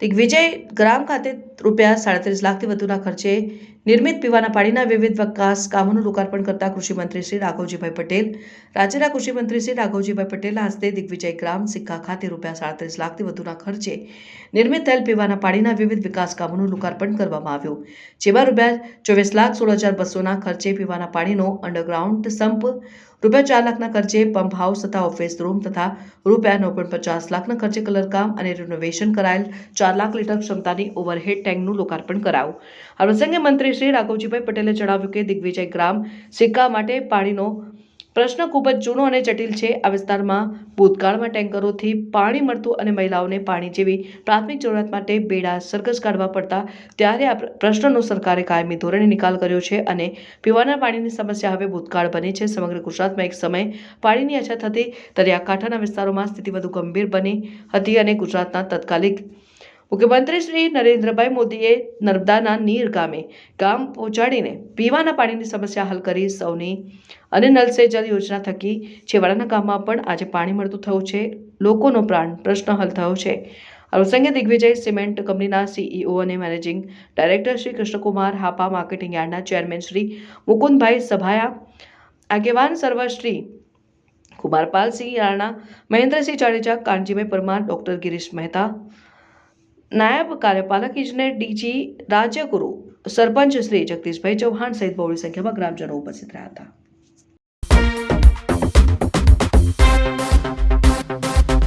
દિગ્વિજય ગ્રામ ખાતે રૂપિયા સાડત્રીસ લાખથી વધુના ખર્ચે નિર્મિત પીવાના પાણીના વિવિધ વિકાસ કામોનું લોકાર્પણ કરતા કૃષિમંત્રી શ્રી રાઘવજીભાઈ પટેલ, રાજ્યના કૃષિમંત્રી શ્રી રાઘવજીભાઈ પટેલના હસ્તે દિગ્વિજય ગ્રામ સિક્કા ખાતે રૂપિયા સાડત્રીસ લાખથી વધુના ખર્ચે નિર્મિત થયેલ પીવાના પાણીના વિવિધ વિકાસ કામોનું લોકાર્પણ કરવામાં આવ્યું, જેમાં રૂપિયા ચોવીસ લાખ સોળ હજાર બસોના ખર્ચે પીવાના પાણીનો અંડરગ્રાઉન્ડ સંપ રૂપિયા ચાર લાખના ખર્ચે પંપ હાઉસ તથા ઓફિસ રૂમ તથા રૂપિયા નવ પોઈન્ટ પચાસ લાખના ખર્ચે કલરકામ અને રિનોવેશન કરાયેલ ચાર લાખ લીટર ક્ષમતાની ઓવરહેડ ટેન્કનું લોકાર્પણ કરાયું આ પ્રસંગે મંત્રી શ્રી રાઘવજીભાઈ પટેલે જણાવ્યું કે દિગ્વિજય ગ્રામ સિક્કા માટે પાણીનો પ્રશ્ન ખૂબ જ જૂનો અને જટિલ છે. આ વિસ્તારમાં ભૂતકાળમાં ટેન્કરોથી પાણી મળતું અને મહિલાઓને પાણી જેવી પ્રાથમિક જરૂરિયાત માટે બેડા સરઘસ કાઢવા પડતા ત્યારે આ પ્ર- પ્રશ્નનો સરકારે કાયમી ધોરણે નિકાલ કર્યો છે અને પીવાના પાણીની સમસ્યા હવે ભૂતકાળ બની છે. સમગ્ર ગુજરાતમાં એક સમય પાણીની અછત હતી. દરિયાકાંઠાના વિસ્તારોમાં સ્થિતિ વધુ ગંભીર બની હતી અને ગુજરાતના તત્કાલિક મુખ્યમંત્રી શ્રી નરેન્દ્રભાઈ મોદીએ નર્મદાના નીર ગામે ગામ પહોંચાડીને પીવાના પાણીની સમસ્યા હલ કરી સૌની અને નલ જલ યોજના થકી છેવાડાના ગામમાં પણ આજે પાણી મળતું થયું છે. લોકોનો પ્રાણ પ્રશ્ન હલ થયો છે. પ્રસંગે દિગ્વિજય સિમેન્ટ કંપનીના સીઈઓ અને managing director Shri Krishnakumar Hapa, marketing યાર્ડના ચેરમેન શ્રી મુકુંદભાઈ સભાયા, આગેવાન સર્વશ્રી કુમારપાલસિંહ રાણા મહેન્દ્રસિંહ જાડેજા, કાનજીભાઈ પરમાર, ડોક્ટર ગિરીશ મહેતા નાયબ કાર્યપાલક ઇજનેર ડીજી રાજ્યગુરુ સરપંચ શ્રી જગદીશભાઈ ચૌહાણ સહિત બહોળી સંખ્યામાં ગ્રામજનો ઉપસ્થિત રહ્યા હતા.